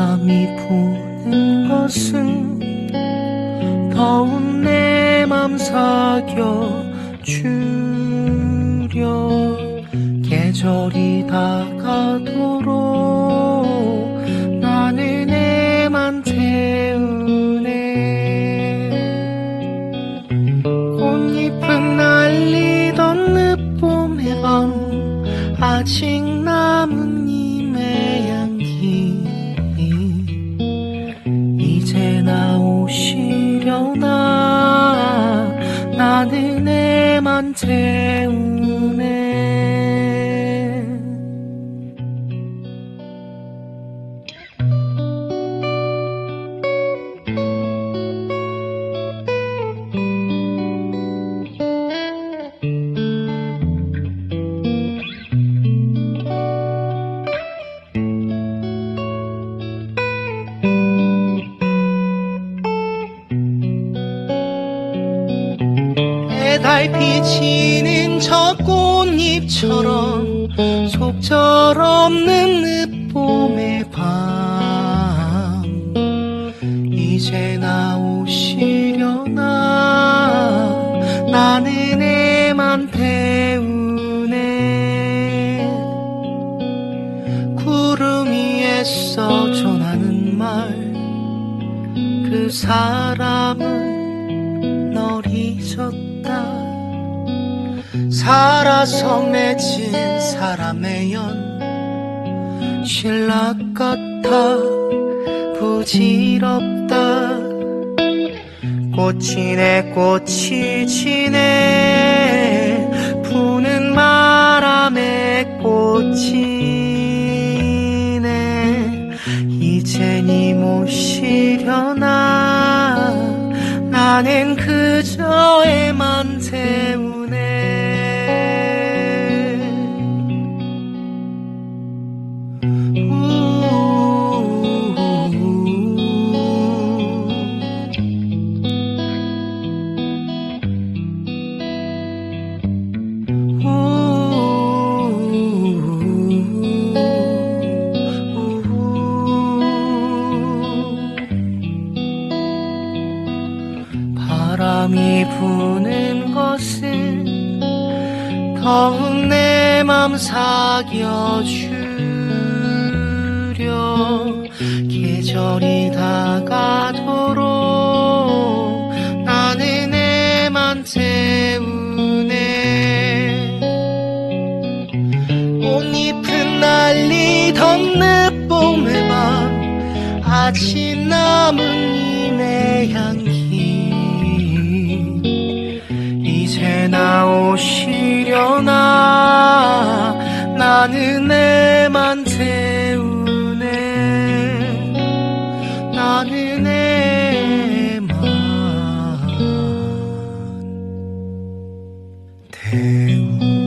바람이 부는 것은 더운 내 맘 사겨 주려 계절이 다가도록 나는 애만 태우네. 꽃잎은 날리던 늦봄의 밤 아직 남 태우네 지는 저 꽃잎처럼 속절없는 늦봄의 밤. 이제 나오시려나? 나는 애만 태우네. 구름 위에 서 전하는 말 그 사람은 널 잊었다 살아서 맺은 사람의 연 신락 같아 부질없다. 꽃이네 꽃이 지네. 부는 바람에 꽃이네. 이젠 이 모시려나. 나는 그저 애만 태우네 우 바람이 부는 것은 더운 내맘 사겨 주려 계절이 다가도록 나는 애만 태우네. 꽃잎은 날리던 늦봄의 밤 아직 남은 님의 향 내게 나오시려나? 나는 내만 태우네. 나는 내만 태우네.